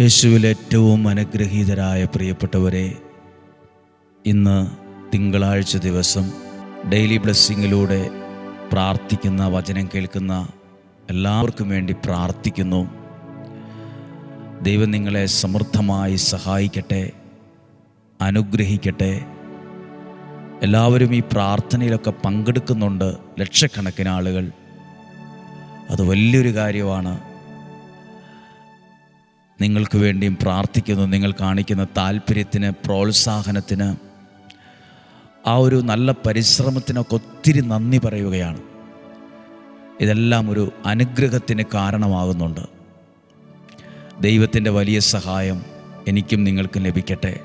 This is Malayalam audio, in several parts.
യേശുവിൽ ഏറ്റവും അനുഗ്രഹീതരായ പ്രിയപ്പെട്ടവരെ ഇന്ന് തിങ്കളാഴ്ച ദിവസം ഡെയിലി ബ്ലെസ്സിങ്ങിലൂടെ പ്രാർത്ഥിക്കുന്ന വചനം കേൾക്കുന്ന എല്ലാവർക്കും വേണ്ടി പ്രാർത്ഥിക്കുന്നു. ദൈവം നിങ്ങളെ സമൃദ്ധമായി സഹായിക്കട്ടെ അനുഗ്രഹിക്കട്ടെ. എല്ലാവരും ഈ പ്രാർത്ഥനയിലൊക്കെ പങ്കെടുക്കുന്നുണ്ട് ലക്ഷക്കണക്കിന് ആളുകൾ. അത് വലിയൊരു കാര്യമാണ്. നിങ്ങൾക്ക് വേണ്ടിയും പ്രാർത്ഥിക്കുന്നു. നിങ്ങൾ കാണിക്കുന്ന താല്പര്യത്തിന് പ്രോത്സാഹനത്തിന് ആ ഒരു നല്ല പരിശ്രമത്തിനൊക്കെ ഒത്തിരി നന്ദി പറയുകയാണ്. ഇതെല്ലാം ഒരു അനുഗ്രഹത്തിന് കാരണമാകുന്നുണ്ട്. ദൈവത്തിന്റെ വലിയ സഹായം എനിക്കും നിങ്ങൾക്കും ലഭിക്കട്ടെ.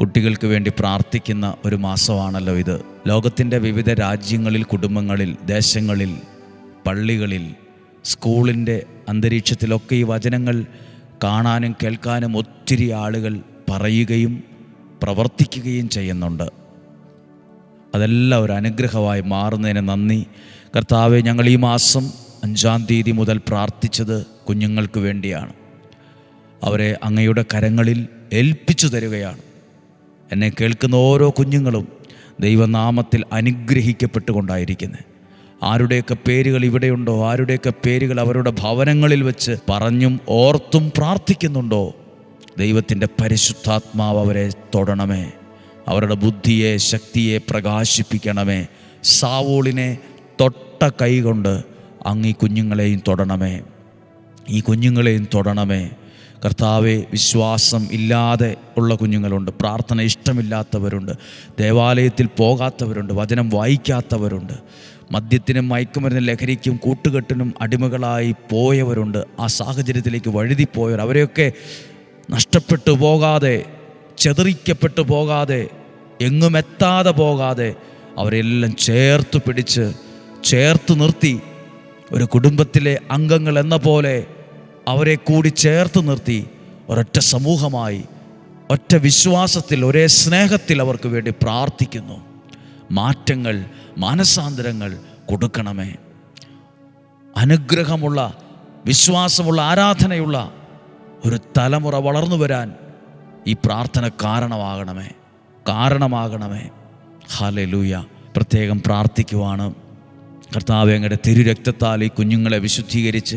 കുട്ടികൾക്ക് വേണ്ടി പ്രാർത്ഥിക്കുന്ന ഒരു മാസമാണല്ലോ ഇത്. ലോകത്തിന്റെ വിവിധ രാജ്യങ്ങളിൽ കുടുംബങ്ങളിൽ ദേശങ്ങളിൽ പള്ളികളിൽ സ്കൂളിന്റെ അന്തരീക്ഷത്തിലൊക്കെ ഈ വചനങ്ങൾ കാണാനും കേൾക്കാനും ഒത്തിരി ആളുകൾ പറയുകയും പ്രവർത്തിക്കുകയും ചെയ്യുന്നുണ്ട്. അതെല്ലാം ഒരു അനുഗ്രഹമായി മാറുന്നതിന് നന്ദി. കർത്താവെ ഞങ്ങൾ ഈ മാസം അഞ്ചാം തീയതി മുതൽ പ്രാർത്ഥിച്ചത് കുഞ്ഞുങ്ങൾക്ക് വേണ്ടിയാണ്. അവരെ അങ്ങയുടെ കരങ്ങളിൽ ഏൽപ്പിച്ചു തരികയാണ്. എന്നെ കേൾക്കുന്ന ഓരോ കുഞ്ഞുങ്ങളും ദൈവനാമത്തിൽ അനുഗ്രഹിക്കപ്പെട്ടുകൊണ്ടായിരിക്കുന്നത് ആരുടെയൊക്കെ പേരുകൾ ഇവിടെയുണ്ടോ? ആരുടെയൊക്കെ പേരുകൾ അവരുടെ ഭവനങ്ങളിൽ വെച്ച് പറഞ്ഞും ഓർത്തും പ്രാർത്ഥിക്കുന്നുണ്ടോ? ദൈവത്തിന്റെ പരിശുദ്ധാത്മാവ് അവരെ തൊടണമേ. അവരുടെ ബുദ്ധിയെ ശക്തിയെ പ്രകാശിപ്പിക്കണമേ. സാവോളിനെ തൊട്ട കൈകൊണ്ട് അങ്ങ് ഈ കുഞ്ഞുങ്ങളെയും തൊടണമേ. ഈ കുഞ്ഞുങ്ങളെയും തൊടണമേ. കർത്താവെ വിശ്വാസം ഇല്ലാതെ ഉള്ള കുഞ്ഞുങ്ങളുണ്ട്. പ്രാർത്ഥന ഇഷ്ടമില്ലാത്തവരുണ്ട്. ദേവാലയത്തിൽ പോകാത്തവരുണ്ട്. വചനം വായിക്കാത്തവരുണ്ട്. മദ്യത്തിനും മയക്കുമരുന്ന് ലഹരിക്കും കൂട്ടുകെട്ടിനും അടിമകളായി പോയവരുണ്ട്. ആ സാഹചര്യത്തിലേക്ക് വഴുതിപ്പോയവർ. അവരെയൊക്കെ നഷ്ടപ്പെട്ടു പോകാതെ ചെതറിക്കപ്പെട്ടു പോകാതെ എങ്ങും എത്താതെ പോകാതെ അവരെല്ലാം ചേർത്ത് പിടിച്ച് ചേർത്ത് നിർത്തി. ഒരു കുടുംബത്തിലെ അംഗങ്ങൾ എന്ന പോലെ അവരെ കൂടി ചേർത്ത് നിർത്തി. ഒരൊറ്റ സമൂഹമായി ഒറ്റ വിശ്വാസത്തിൽ ഒരേ സ്നേഹത്തിൽ അവർക്ക് വേണ്ടി പ്രാർത്ഥിക്കുന്നു. മാറ്റങ്ങൾ മാനസാന്തരങ്ങൾ കൊടുക്കണമേ. അനുഗ്രഹമുള്ള വിശ്വാസമുള്ള ആരാധനയുള്ള ഒരു തലമുറ വളർന്നു വരാൻ ഈ പ്രാർത്ഥന കാരണമാകണമേ. കാരണമാകണമേ. ഹാലലൂയ പ്രത്യേകം പ്രാർത്ഥിക്കുവാണ്. കർത്താവ് അങ്ങയുടെ തിരുരക്തത്താൽ ഈ കുഞ്ഞുങ്ങളെ വിശുദ്ധീകരിച്ച്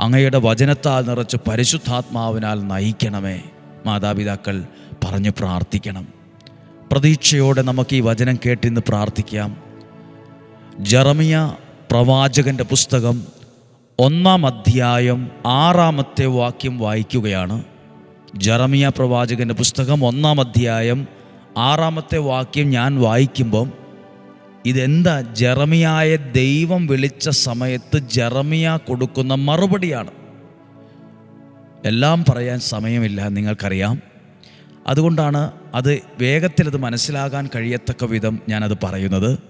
അങ്ങയുടെ വചനത്താൽ നിറച്ച് പരിശുദ്ധാത്മാവിനാൽ നയിക്കണമേ. മാതാപിതാക്കൾ പറഞ്ഞു പ്രാർത്ഥിക്കണം. പ്രതീക്ഷയോടെ നമുക്ക് ഈ വചനം കേട്ടിന്ന് പ്രാർത്ഥിക്കാം. ജറമിയ പ്രവാചകന്റെ പുസ്തകം ഒന്നാം അധ്യായം ആറാമത്തെ വാക്യം വായിക്കുകയാണ്. ജറമിയ പ്രവാചകന്റെ പുസ്തകം ഒന്നാം അധ്യായം ആറാമത്തെ വാക്യം ഞാൻ വായിക്കുമ്പം ഇതെന്താ? ജറമിയായ ദൈവം വിളിച്ച സമയത്ത് ജറമിയ കൊടുക്കുന്ന മറുപടിയാണ്. എല്ലാം പറയാൻ സമയമില്ല നിങ്ങൾക്കറിയാം. അതുകൊണ്ടാണ് അത് വേഗത്തിൽ അത് മനസ്സിലാകാൻ കഴിയത്തക്ക വിധം ഞാനത് പറയുന്നത്.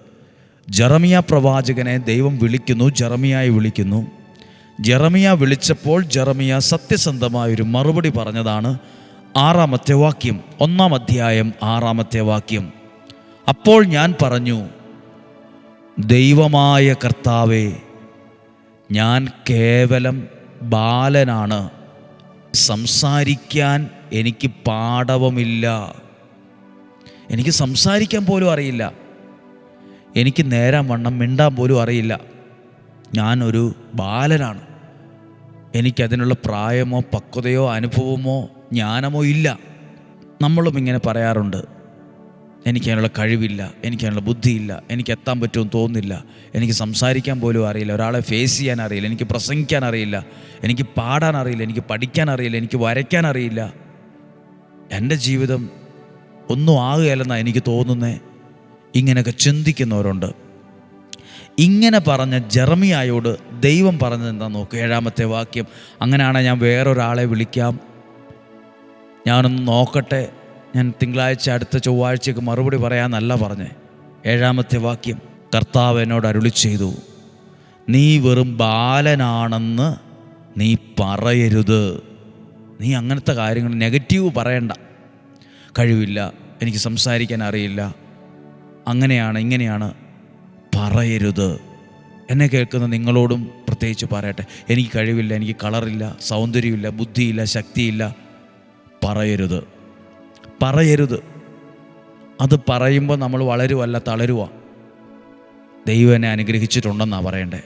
ജെറമിയ പ്രവാചകനെ ദൈവം വിളിക്കുന്നു ജറമിയായി വിളിക്കുന്നു. ജറമിയ വിളിച്ചപ്പോൾ ജറമിയ സത്യസന്ധമായൊരു മറുപടി പറഞ്ഞതാണ് ആറാമത്തെ വാക്യം ഒന്നാം അധ്യായം ആറാമത്തെ വാക്യം. അപ്പോൾ ഞാൻ പറഞ്ഞു ദൈവമായ കർത്താവേ ഞാൻ കേവലം ബാലനാണ്. സംസാരിക്കാൻ എനിക്ക് പാടവമില്ല എനിക്ക് സംസാരിക്കാൻ പോലും അറിയില്ല. എനിക്ക് നേരാൻ വണ്ണം മിണ്ടാൻ പോലും അറിയില്ല. ഞാനൊരു ബാലനാണ്. എനിക്കതിനുള്ള പ്രായമോ പക്വതയോ അനുഭവമോ ജ്ഞാനമോ ഇല്ല. നമ്മളും ഇങ്ങനെ പറയാറുണ്ട്. എനിക്കതിനുള്ള കഴിവില്ല എനിക്കതിനുള്ള ബുദ്ധിയില്ല എനിക്ക് എത്താൻ പറ്റുമെന്ന് തോന്നുന്നില്ല. എനിക്ക് സംസാരിക്കാൻ പോലും അറിയില്ല ഒരാളെ ഫേസ് ചെയ്യാൻ അറിയില്ല എനിക്ക് പ്രസംഗിക്കാൻ അറിയില്ല എനിക്ക് പാടാൻ അറിയില്ല എനിക്ക് പഠിക്കാൻ അറിയില്ല എനിക്ക് വരയ്ക്കാൻ അറിയില്ല. എന്റെ ജീവിതം ഒന്നും ആകുകയല്ലെന്നാണ് എനിക്ക് തോന്നുന്നേ. ഇങ്ങനെയൊക്കെ ചിന്തിക്കുന്നവരുണ്ട്. ഇങ്ങനെ പറഞ്ഞ ജെറമിയായോട് ദൈവം പറഞ്ഞത് എന്താ നോക്ക്? ഏഴാമത്തെ വാക്യം. അങ്ങനെയാണെങ്കിൽ ഞാൻ വേറൊരാളെ വിളിക്കാം. ഞാനൊന്ന് നോക്കട്ടെ. ഞാൻ തിങ്കളാഴ്ച അടുത്ത ചൊവ്വാഴ്ചയ്ക്ക് മറുപടി പറയാമെന്നല്ല പറഞ്ഞേ. ഏഴാമത്തെ വാക്യം. കർത്താവ് എന്നോട് അരുളി ചെയ്തു നീ വെറും ബാലനാണെന്ന് നീ പറയരുത്. നീ അങ്ങനത്തെ കാര്യങ്ങൾ നെഗറ്റീവ് പറയണ്ട. കഴിവില്ല. എനിക്ക് സംസാരിക്കാൻ അറിയില്ല. അങ്ങനെയാണ് ഇങ്ങനെയാണ് പറയരുത്. എന്നെ കേൾക്കുന്ന നിങ്ങളോടും പ്രത്യേകിച്ച് പറയട്ടെ. എനിക്ക് കഴിവില്ല എനിക്ക് കളറില്ല സൗന്ദര്യമില്ല ബുദ്ധിയില്ല ശക്തിയില്ല. പറയരുത്. പറയരുത്. അത് പറയുമ്പോൾ നമ്മൾ വളരുവല്ല തളരുക ദൈവം എന്നെ അനുഗ്രഹിച്ചിട്ടുണ്ടെന്നാണ് പറയണ്ടേ.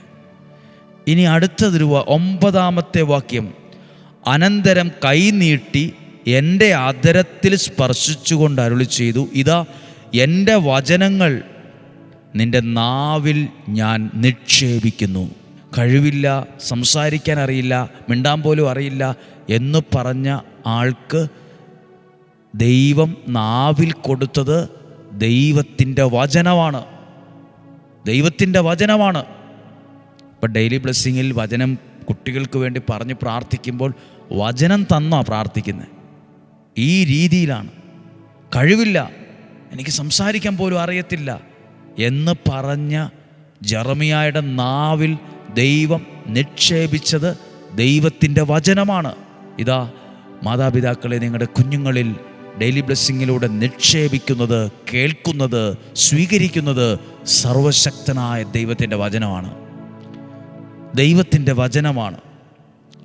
ഇനി അടുത്തതൊരു ഒമ്പതാമത്തെ വാക്യം. അനന്തരം കൈ നീട്ടി എന്റെ ആദരത്തിൽ സ്പർശിച്ചുകൊണ്ട് അരുളി ചെയ്തു ഇതാ എന്റെ വചനങ്ങൾ നിന്റെ നാവിൽ ഞാൻ നിക്ഷേപിക്കുന്നു. കഴിവില്ല സംസാരിക്കാൻ അറിയില്ല മിണ്ടാൻ പോലും അറിയില്ല എന്ന് പറഞ്ഞ ആൾക്ക് ദൈവം നാവിൽ കൊടുത്തത് ദൈവത്തിന്റെ വചനമാണ്. ദൈവത്തിന്റെ വചനമാണ്. ഇപ്പം ഡെയിലി ബ്ലെസ്സിങ്ങിൽ വചനം കുട്ടികൾക്ക് വേണ്ടി പറഞ്ഞ് പ്രാർത്ഥിക്കുമ്പോൾ വചനം തന്നോ പ്രാർത്ഥിക്കുന്നത് ഈ രീതിയിലാണ്. കഴിവില്ല എനിക്ക് സംസാരിക്കാൻ പോലും അറിയത്തില്ല എന്ന് പറഞ്ഞ ജർമിയായുടെ നാവിൽ ദൈവം നിക്ഷേപിച്ചത് ദൈവത്തിന്റെ വചനമാണ്. ഇതാ മാതാപിതാക്കളെ നിങ്ങളുടെ കുഞ്ഞുങ്ങളിൽ ഡെയിലി ബ്ലെസ്സിങ്ങിലൂടെ നിക്ഷേപിക്കുന്നത് കേൾക്കുന്നത് സ്വീകരിക്കുന്നത് സർവശക്തനായ ദൈവത്തിന്റെ വചനമാണ്. ദൈവത്തിന്റെ വചനമാണ്.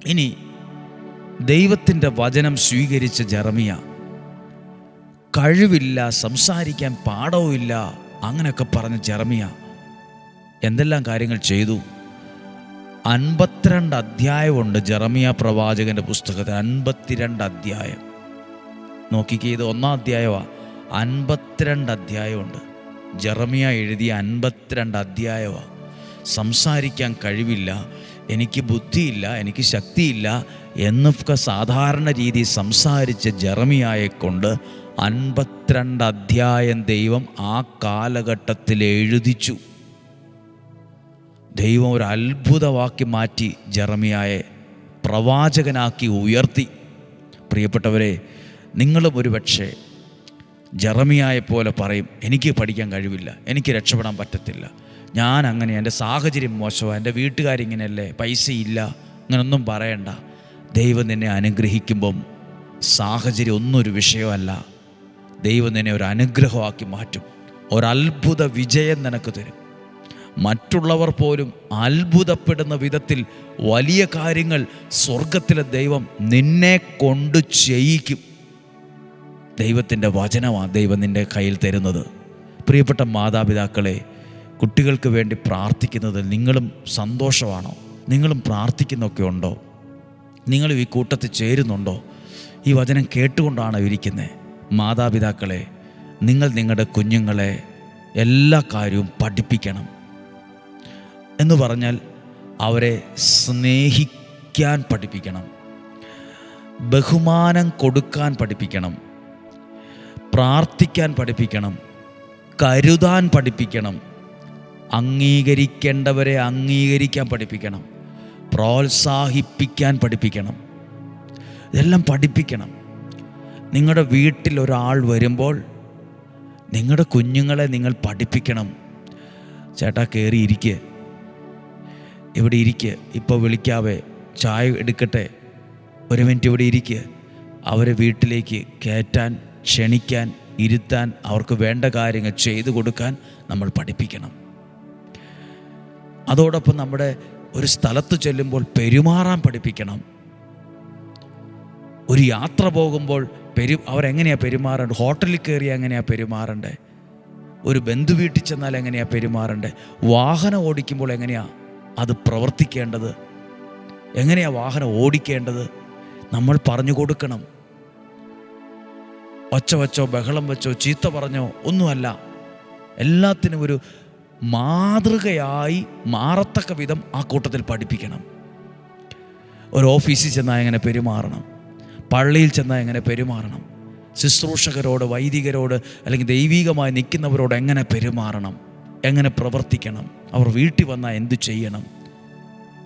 ഇനി ദൈവത്തിന്റെ വചനം സ്വീകരിച്ച ജെറമിയ കഴിവില്ല സംസാരിക്കാൻ പാടവുമില്ല അങ്ങനെയൊക്കെ പറഞ്ഞ ജെറമിയ എന്തെല്ലാം കാര്യങ്ങൾ ചെയ്തു? അൻപത്തിരണ്ട് അധ്യായമുണ്ട് ജെറമിയ പ്രവാചകന്റെ പുസ്തകത്തിൽ. അൻപത്തിരണ്ട് അധ്യായം. നോക്കിക്കേ ഇത് ഒന്നാം അധ്യായമാണ് അൻപത്തിരണ്ട് അധ്യായമുണ്ട്. ജെറമിയ എഴുതിയ അൻപത്തിരണ്ട് അധ്യായമാണ് സംസാരിക്കാൻ കഴിവില്ല എനിക്ക് ബുദ്ധിയില്ല എനിക്ക് ശക്തിയില്ല എന്നൊക്കെ സാധാരണ രീതി സംസാരിച്ച ജെറമിയായെ കൊണ്ട് അൻപത്തിരണ്ട് അധ്യായം ദൈവം ആ കാലഘട്ടത്തിൽ എഴുതിച്ചു. ദൈവം ഒരു അത്ഭുതമാക്കി മാറ്റി ജെറമിയായെ പ്രവാചകനാക്കി ഉയർത്തി. പ്രിയപ്പെട്ടവരെ നിങ്ങളും ഒരു പക്ഷേ ജെറമിയായെ പോലെ പറയും എനിക്ക് പഠിക്കാൻ കഴിവില്ല എനിക്ക് രക്ഷപ്പെടാൻ പറ്റത്തില്ല. ഞാൻ അങ്ങനെ എന്റെ സാഹചര്യം മോശമാണ് എന്റെ വീട്ടുകാരിങ്ങനെയല്ലേ പൈസയില്ല അങ്ങനൊന്നും പറയണ്ട. ദൈവം നിന്നെ അനുഗ്രഹിക്കുമ്പം സാഹചര്യം ഒന്നും ഒരു വിഷയമല്ല. ദൈവം നിന്നെ ഒരു അനുഗ്രഹമാക്കി മാറ്റും. ഒരത്ഭുത വിജയം നിനക്ക് തരും. മറ്റുള്ളവർ പോലും അത്ഭുതപ്പെടുന്ന വിധത്തിൽ വലിയ കാര്യങ്ങൾ സ്വർഗത്തിലെ ദൈവം നിന്നെ കൊണ്ട് ചെയ്യിക്കും. ദൈവത്തിന്റെ വചനമാണ് ദൈവം നിന്റെ കയ്യിൽ തരുന്നത്. പ്രിയപ്പെട്ട മാതാപിതാക്കളെ കുട്ടികൾക്ക് വേണ്ടി പ്രാർത്ഥിക്കുന്നത് നിങ്ങളും സന്തോഷമാണോ? നിങ്ങളും പ്രാർത്ഥിക്കുന്നൊക്കെ ഉണ്ടോ? നിങ്ങളും ഈ കൂട്ടത്തിൽ ചേരുന്നുണ്ടോ? ഈ വചനം കേട്ടുകൊണ്ടാണ് ഇരിക്കുന്നത്? മാതാപിതാക്കളെ നിങ്ങൾ നിങ്ങളുടെ കുഞ്ഞുങ്ങളെ എല്ലാ കാര്യവും പഠിപ്പിക്കണം എന്ന് പറഞ്ഞാൽ അവരെ സ്നേഹിക്കാൻ പഠിപ്പിക്കണം ബഹുമാനം കൊടുക്കാൻ പഠിപ്പിക്കണം പ്രാർത്ഥിക്കാൻ പഠിപ്പിക്കണം കരുതാൻ പഠിപ്പിക്കണം അംഗീകരിക്കേണ്ടവരെ അംഗീകരിക്കാൻ പഠിപ്പിക്കണം പ്രോത്സാഹിപ്പിക്കാൻ പഠിപ്പിക്കണം ഇതെല്ലാം പഠിപ്പിക്കണം. നിങ്ങളുടെ വീട്ടിൽ ഒരാൾ വരുമ്പോൾ നിങ്ങളുടെ കുഞ്ഞുങ്ങളെ നിങ്ങൾ പഠിപ്പിക്കണം. ചേട്ടാ കയറി ഇരിക്കുക ഇവിടെ ഇരിക്കുക ഇപ്പോൾ വിളിക്കാവേ. ചായ എടുക്കട്ടെ. ഒരു മിനിറ്റ് ഇവിടെ ഇരിക്കുക അവരെ വീട്ടിലേക്ക് കയറ്റാൻ ക്ഷണിക്കാൻ ഇരുത്താൻ അവർക്ക് വേണ്ട കാര്യങ്ങൾ ചെയ്തു കൊടുക്കാൻ നമ്മൾ പഠിപ്പിക്കണം. അതോടൊപ്പം നമ്മുടെ ഒരു സ്ഥലത്ത് ചെല്ലുമ്പോൾ പെരുമാറാൻ പഠിപ്പിക്കണം. ഒരു യാത്ര പോകുമ്പോൾ പെരു അവരെങ്ങനെയാണ് പെരുമാറേണ്ടത്? ഹോട്ടലിൽ കയറി എങ്ങനെയാണ് പെരുമാറേണ്ടത്? ഒരു ബന്ധു വീട്ടിൽ ചെന്നാൽ എങ്ങനെയാണ് പെരുമാറേണ്ടത്? വാഹനം ഓടിക്കുമ്പോൾ എങ്ങനെയാണ് അത് പ്രവർത്തിക്കേണ്ടത്? എങ്ങനെയാണ് വാഹനം ഓടിക്കേണ്ടത്? നമ്മൾ പറഞ്ഞു കൊടുക്കണം. ഒച്ച വച്ചോ ബഹളം വെച്ചോ ചീത്ത പറഞ്ഞോ ഒന്നുമല്ല. എല്ലാത്തിനും ഒരു മാതൃകയായി മാറത്തക്ക വിധം ആ കൂട്ടത്തിൽ പഠിപ്പിക്കണം. ഒരു ഓഫീസിൽ ചെന്നാൽ എങ്ങനെ പെരുമാറണം? പള്ളിയിൽ ചെന്നാൽ എങ്ങനെ പെരുമാറണം? ശുശ്രൂഷകരോട് വൈദികരോട് അല്ലെങ്കിൽ ദൈവികമായി നിൽക്കുന്നവരോട് എങ്ങനെ പെരുമാറണം? എങ്ങനെ പ്രവർത്തിക്കണം? അവർ വീട്ടിൽ വന്നാൽ എന്തു ചെയ്യണം?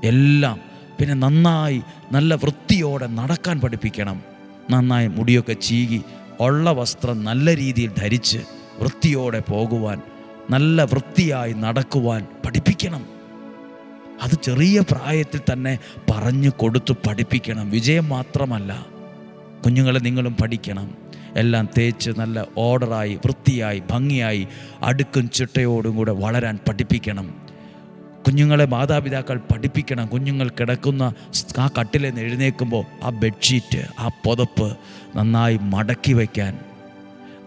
എല്ലാം പിന്നെ നന്നായി നല്ല വൃത്തിയോടെ നടക്കാൻ പഠിപ്പിക്കണം. നന്നായി മുടിയൊക്കെ ചീകി ഉള്ള വസ്ത്രം നല്ല രീതിയിൽ ധരിച്ച് വൃത്തിയോടെ പോകുവാൻ നല്ല വൃത്തിയായി നടക്കുവാൻ പഠിപ്പിക്കണം. അത് ചെറിയ പ്രായത്തിൽ തന്നെ പറഞ്ഞു കൊടുത്തു പഠിപ്പിക്കണം. വിജയം മാത്രമല്ല കുഞ്ഞുങ്ങളെ നിങ്ങളും പഠിക്കണം. എല്ലാം തേച്ച് നല്ല ഓർഡറായി വൃത്തിയായി ഭംഗിയായി അടുക്കും ചിട്ടയോടും കൂടെ വളരാൻ പഠിപ്പിക്കണം. കുഞ്ഞുങ്ങളെ മാതാപിതാക്കൾ പഠിപ്പിക്കണം. കുഞ്ഞുങ്ങൾ കിടക്കുന്ന ആ കട്ടിലെ എഴുന്നേൽക്കുമ്പോൾ ആ ബെഡ്ഷീറ്റ് ആ പുതപ്പ് നന്നായി മടക്കി വയ്ക്കാൻ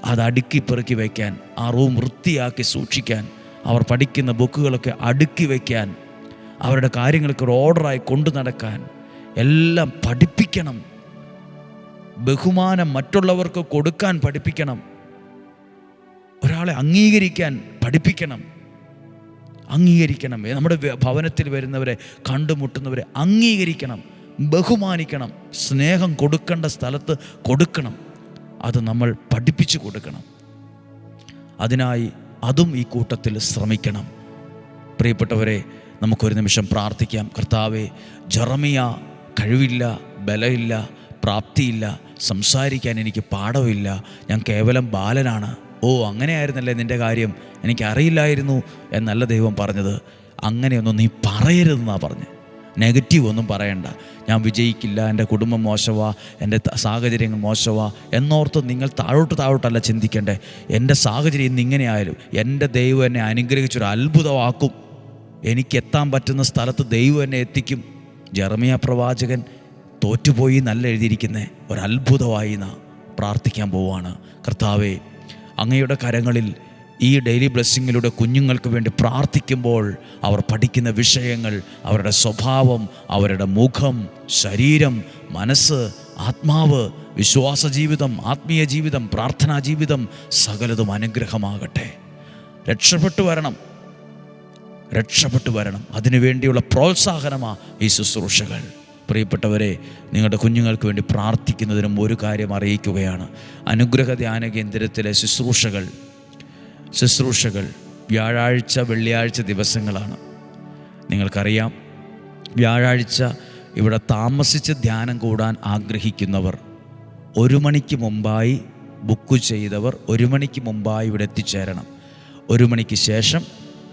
അത് അടുക്കി പെറുക്കി വയ്ക്കാൻ ആ റൂം വൃത്തിയാക്കി സൂക്ഷിക്കാൻ അവർ പഠിക്കുന്ന ബുക്കുകളൊക്കെ അടുക്കി വയ്ക്കാൻ അവരുടെ കാര്യങ്ങൾക്ക് ഒരു ഓർഡറായി കൊണ്ടു നടക്കാൻ എല്ലാം പഠിപ്പിക്കണം. ബഹുമാനം മറ്റുള്ളവർക്ക് കൊടുക്കാൻ പഠിപ്പിക്കണം. ഒരാളെ അംഗീകരിക്കാൻ പഠിപ്പിക്കണം. അംഗീകരിക്കണം. നമ്മുടെ ഭവനത്തിൽ വരുന്നവരെ കണ്ടുമുട്ടുന്നവരെ അംഗീകരിക്കണം. ബഹുമാനിക്കണം. സ്നേഹം കൊടുക്കേണ്ട സ്ഥലത്ത് കൊടുക്കണം. അത് നമ്മൾ പഠിപ്പിച്ചു കൊടുക്കണം. അതിനായി അതും ഈ കൂട്ടത്തിൽ ശ്രമിക്കണം. പ്രിയപ്പെട്ടവരെ നമുക്കൊരു നിമിഷം പ്രാർത്ഥിക്കാം. കർത്താവെ ജറമിയ കഴിവില്ല ബലമില്ല. പ്രാപ്തിയില്ല സംസാരിക്കാൻ എനിക്ക് പാഠമില്ല ഞാൻ കേവലം ബാലനാണ്. ഓ അങ്ങനെയായിരുന്നല്ലേ നിന്റെ കാര്യം? എനിക്കറിയില്ലായിരുന്നു എന്നല്ല ദൈവം പറഞ്ഞത്. അങ്ങനെയൊന്നും നീ പറയരുതെന്നാണ് പറഞ്ഞു നെഗറ്റീവ് ഒന്നും പറയണ്ട. ഞാൻ വിജയിക്കില്ല എന്റെ കുടുംബം മോശമാ എന്റെ സാഹചര്യങ്ങൾ മോശമാ എന്നോർത്ത് നിങ്ങൾ താഴോട്ട് താഴോട്ടല്ല ചിന്തിക്കണ്ടേ. എന്റെ സാഹചര്യം ഇന്ന് ഇങ്ങനെയായാലും എന്റെ ദൈവം എന്നെ അനുഗ്രഹിച്ചൊരു അത്ഭുതമാക്കും എനിക്ക് എത്താൻ പറ്റുന്ന സ്ഥലത്ത് ദൈവം എന്നെ എത്തിക്കും. ജെറമിയ പ്രവാചകൻ തോറ്റുപോയി നല്ല എഴുതിയിരിക്കുന്നത് ഒരത്ഭുതമായി നാ പ്രാർത്ഥിക്കാൻ പോവുകയാണ് കർത്താവെ അങ്ങയുടെ കരങ്ങളിൽ ഈ ഡെയിലി ബ്ലെസ്സിങ്ങിലൂടെ കുഞ്ഞുങ്ങൾക്ക് വേണ്ടി പ്രാർത്ഥിക്കുമ്പോൾ അവർ പഠിക്കുന്ന വിഷയങ്ങൾ അവരുടെ സ്വഭാവം അവരുടെ മുഖം ശരീരം മനസ്സ് ആത്മാവ് വിശ്വാസ ജീവിതം ആത്മീയ ജീവിതം പ്രാർത്ഥനാ ജീവിതം സകലതും അനുഗ്രഹമാകട്ടെ. രക്ഷപ്പെട്ടു വരണം. രക്ഷപ്പെട്ടു വരണം. അതിനുവേണ്ടിയുള്ള പ്രോത്സാഹനമാണ് ഈ ശുശ്രൂഷകൾ. പ്രിയപ്പെട്ടവരെ നിങ്ങളുടെ കുഞ്ഞുങ്ങൾക്ക് വേണ്ടി പ്രാർത്ഥിക്കുന്നതിനും ഒരു കാര്യം അറിയിക്കുകയാണ്. അനുഗ്രഹ ധ്യാന കേന്ദ്രത്തിലെ ശുശ്രൂഷകൾ ശുശ്രൂഷകൾ വ്യാഴാഴ്ച വെള്ളിയാഴ്ച ദിവസങ്ങളാണ്. നിങ്ങൾക്കറിയാം വ്യാഴാഴ്ച ഇവിടെ താമസിച്ച് ധ്യാനം കൂടാൻ ആഗ്രഹിക്കുന്നവർ ഒരു മണിക്ക് മുമ്പായി ബുക്ക് ചെയ്തവർ ഒരു മണിക്ക് മുമ്പായി ഇവിടെ എത്തിച്ചേരണം. ഒരു മണിക്ക് ശേഷം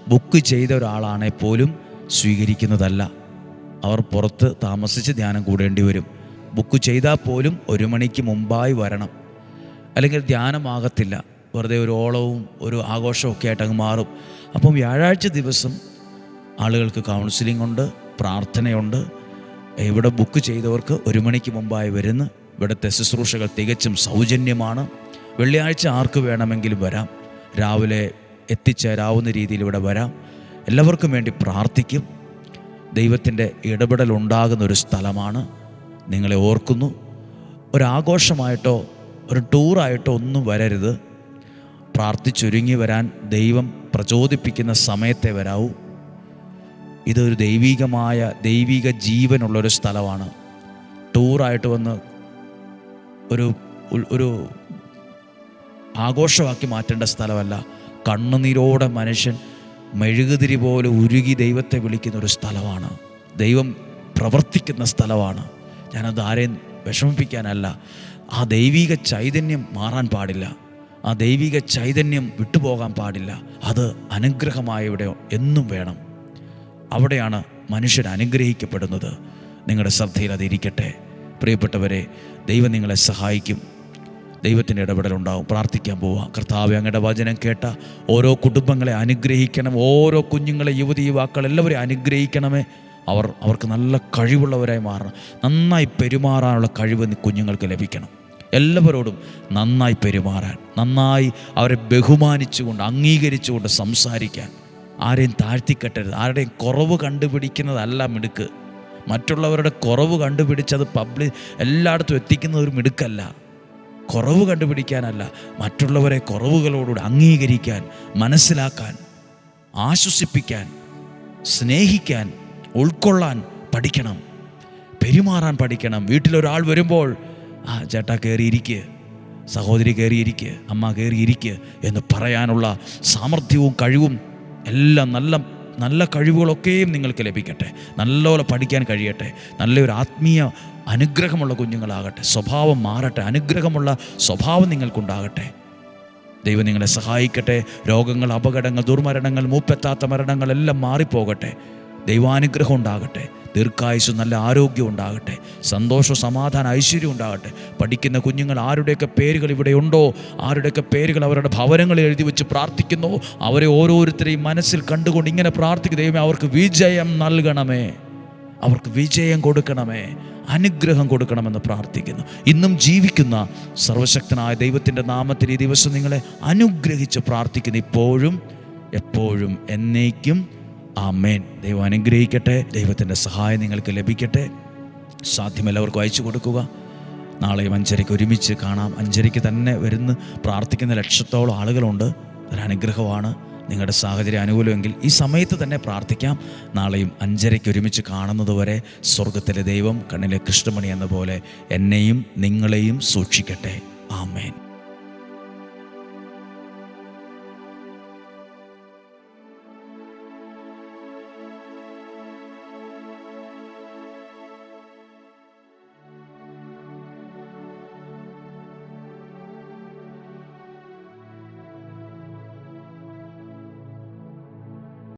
ബുക്ക് ചെയ്ത ഒരാളാണെങ്കിൽ പോലും സ്വീകരിക്കുന്നതല്ല. അവർ പുറത്ത് താമസിച്ച് ധ്യാനം കൂടേണ്ടി വരും. ബുക്ക് ചെയ്താൽ പോലും ഒരു മണിക്ക് മുമ്പായി വരണം. അല്ലെങ്കിൽ ധ്യാനമാകത്തില്ല. വെറുതെ ഒരു ഓളവും ഒരു ആഘോഷവും ഒക്കെ ആയിട്ട് അങ്ങ് മാറും. അപ്പം വ്യാഴാഴ്ച ദിവസം ആളുകൾക്ക് കൗൺസിലിംഗ് ഉണ്ട് പ്രാർത്ഥനയുണ്ട്. ഇവിടെ ബുക്ക് ചെയ്തവർക്ക് ഒരു മണിക്ക് മുമ്പായി വരുന്ന്. ഇവിടുത്തെ ശുശ്രൂഷകൾ തികച്ചും സൗജന്യമാണ്. വെള്ളിയാഴ്ച ആർക്ക് വേണമെങ്കിലും വരാം. രാവിലെ എത്തിച്ചേരാവുന്ന രീതിയിൽ ഇവിടെ വരാം. എല്ലാവർക്കും വേണ്ടി പ്രാർത്ഥിക്കും. ദൈവത്തിന്റെ ഇടപെടൽ ഉണ്ടാകുന്ന ഒരു സ്ഥലമാണ്. നിങ്ങളെ ഓർക്കുന്നു. ഒരാഘോഷമായിട്ടോ ഒരു ടൂറായിട്ടോ ഒന്നും വരരുത്. പ്രാർത്ഥിച്ചൊരുങ്ങി വരാൻ ദൈവം പ്രചോദിപ്പിക്കുന്ന സമയത്തെ വരാവൂ. ഇതൊരു ദൈവികമായ ദൈവിക ജീവനുള്ളൊരു സ്ഥലമാണ്. ടൂറായിട്ട് വന്ന് ഒരു ഒരു ആഘോഷമാക്കി മാറ്റേണ്ട സ്ഥലമല്ല. കണ്ണുനീരോടെ മനുഷ്യൻ മെഴുകുതിരി പോലെ ഉരുകി ദൈവത്തെ വിളിക്കുന്ന ഒരു സ്ഥലമാണ്. ദൈവം പ്രവർത്തിക്കുന്ന സ്ഥലമാണ്. ഞാനത് ആരെയും വിഷമിപ്പിക്കാനല്ല. ആ ദൈവിക ചൈതന്യം മാറാൻ പാടില്ല. ആ ദൈവിക ചൈതന്യം വിട്ടുപോകാൻ പാടില്ല. അത് അനുഗ്രഹമായ ഇവിടെ എന്നും വേണം. അവിടെയാണ് മനുഷ്യൻ അനുഗ്രഹിക്കപ്പെടുന്നത്. നിങ്ങളുടെ ശ്രദ്ധയിൽ അതിരിക്കട്ടെ പ്രിയപ്പെട്ടവരെ ദൈവം നിങ്ങളെ സഹായിക്കും. ദൈവത്തിന്റെ ഇടപെടലുണ്ടാവും. പ്രാർത്ഥിക്കാൻ പോവാം കർത്താവ് അങ്ങയുടെ വചനം കേട്ട ഓരോ കുടുംബങ്ങളെ അനുഗ്രഹിക്കണം. ഓരോ കുഞ്ഞുങ്ങളെ യുവതി യുവാക്കൾ എല്ലാവരെയും അനുഗ്രഹിക്കണമേ. അവർ അവർക്ക് നല്ല കഴിവുള്ളവരായി മാറണം. നന്നായി പെരുമാറാനുള്ള കഴിവ് കുഞ്ഞുങ്ങൾക്ക് ലഭിക്കണം. എല്ലാവരോടും നന്നായി പെരുമാറാൻ നന്നായി അവരെ ബഹുമാനിച്ചുകൊണ്ട് അംഗീകരിച്ചുകൊണ്ട് സംസാരിക്കാൻ. ആരെയും താഴ്ത്തിക്കെട്ടരുത്. ആരുടെയും കുറവ് കണ്ടുപിടിക്കുന്നതല്ല മിടുക്ക്. മറ്റുള്ളവരുടെ കുറവ് കണ്ടുപിടിച്ചത് പബ്ലിക് എല്ലായിടത്തും എത്തിക്കുന്ന ഒരു മിടുക്കല്ല. കുറവ് കണ്ടുപിടിക്കാനല്ല മറ്റുള്ളവരെ കുറവുകളോടുകൂടി അംഗീകരിക്കാൻ മനസ്സിലാക്കാൻ ആശ്വസിപ്പിക്കാൻ സ്നേഹിക്കാൻ ഉൾക്കൊള്ളാൻ പഠിക്കണം. പെരുമാറാൻ പഠിക്കണം. വീട്ടിലൊരാൾ വരുമ്പോൾ ആ ചേട്ടാ കയറിയിരിക്കുക സഹോദരി കയറിയിരിക്കുക അമ്മ കയറിയിരിക്കുക എന്ന് പറയാനുള്ള സാമർഥ്യവും കഴിവും എല്ലാം നല്ല നല്ല കഴിവുകളൊക്കെയും നിങ്ങൾക്ക് ലഭിക്കട്ടെ. നല്ലപോലെ പഠിക്കാൻ കഴിയട്ടെ. നല്ലൊരു ആത്മീയ അനുഗ്രഹമുള്ള കുഞ്ഞുങ്ങളാകട്ടെ. സ്വഭാവം മാറട്ടെ. അനുഗ്രഹമുള്ള സ്വഭാവം നിങ്ങൾക്കുണ്ടാകട്ടെ. ദൈവം നിങ്ങളെ സഹായിക്കട്ടെ. രോഗങ്ങൾ അപകടങ്ങൾ ദുർമരണങ്ങൾ മൂപ്പെത്താത്ത മരണങ്ങളെല്ലാം മാറിപ്പോകട്ടെ. ദൈവാനുഗ്രഹം ഉണ്ടാകട്ടെ. ദീർഘായുസ് നല്ല ആരോഗ്യം ഉണ്ടാകട്ടെ. സന്തോഷ സമാധാനം ഐശ്വര്യം ഉണ്ടാകട്ടെ. പഠിക്കുന്ന കുഞ്ഞുങ്ങൾ ആരുടെയൊക്കെ പേരുകൾ ഇവിടെ ഉണ്ടോ? ആരുടെയൊക്കെ പേരുകൾ അവരുടെ ഭവനങ്ങളിൽ എഴുതി വെച്ച് പ്രാർത്ഥിക്കുന്നു? അവരെ ഓരോരുത്തരെയും മനസ്സിൽ കണ്ടുകൊണ്ട് ഇങ്ങനെ പ്രാർത്ഥിക്കുക ദൈവമേ അവർക്ക് വിജയം നൽകണമേ. അവർക്ക് വിജയം കൊടുക്കണമേ. അനുഗ്രഹം കൊടുക്കണമെന്ന് പ്രാർത്ഥിക്കുന്നു. ഇന്നും ജീവിക്കുന്ന സർവശക്തനായ ദൈവത്തിന്റെ നാമത്തിൽ ഈ ദിവസം നിങ്ങളെ അനുഗ്രഹിച്ച് പ്രാർത്ഥിക്കുന്നു. ഇപ്പോഴും എപ്പോഴും എന്നേക്കും ആമേൻ. ദൈവം അനുഗ്രഹിക്കട്ടെ. ദൈവത്തിന്റെ സഹായം നിങ്ങൾക്ക് ലഭിക്കട്ടെ. സാധ്യമെല്ലാവർക്കും അയച്ചു കൊടുക്കുക. നാളെയും അഞ്ചരയ്ക്ക് ഒരുമിച്ച് കാണാം. അഞ്ചരയ്ക്ക് തന്നെ വരുന്ന പ്രാർത്ഥിക്കുന്ന ലക്ഷത്തോളം ആളുകളുണ്ട്. ഒരനുഗ്രഹമാണ് നിങ്ങളുടെ സാഹചര്യം അനുകൂലമെങ്കിൽ ഈ സമയത്ത് തന്നെ പ്രാർത്ഥിക്കാം. നാളെയും അഞ്ചരയ്ക്ക് ഒരുമിച്ച് കാണുന്നതുവരെ സ്വർഗത്തിലെ ദൈവം കണ്ണിലെ കൃഷ്ണമണി എന്ന പോലെ എന്നെയും നിങ്ങളെയും സൂക്ഷിക്കട്ടെ. ആമേൻ.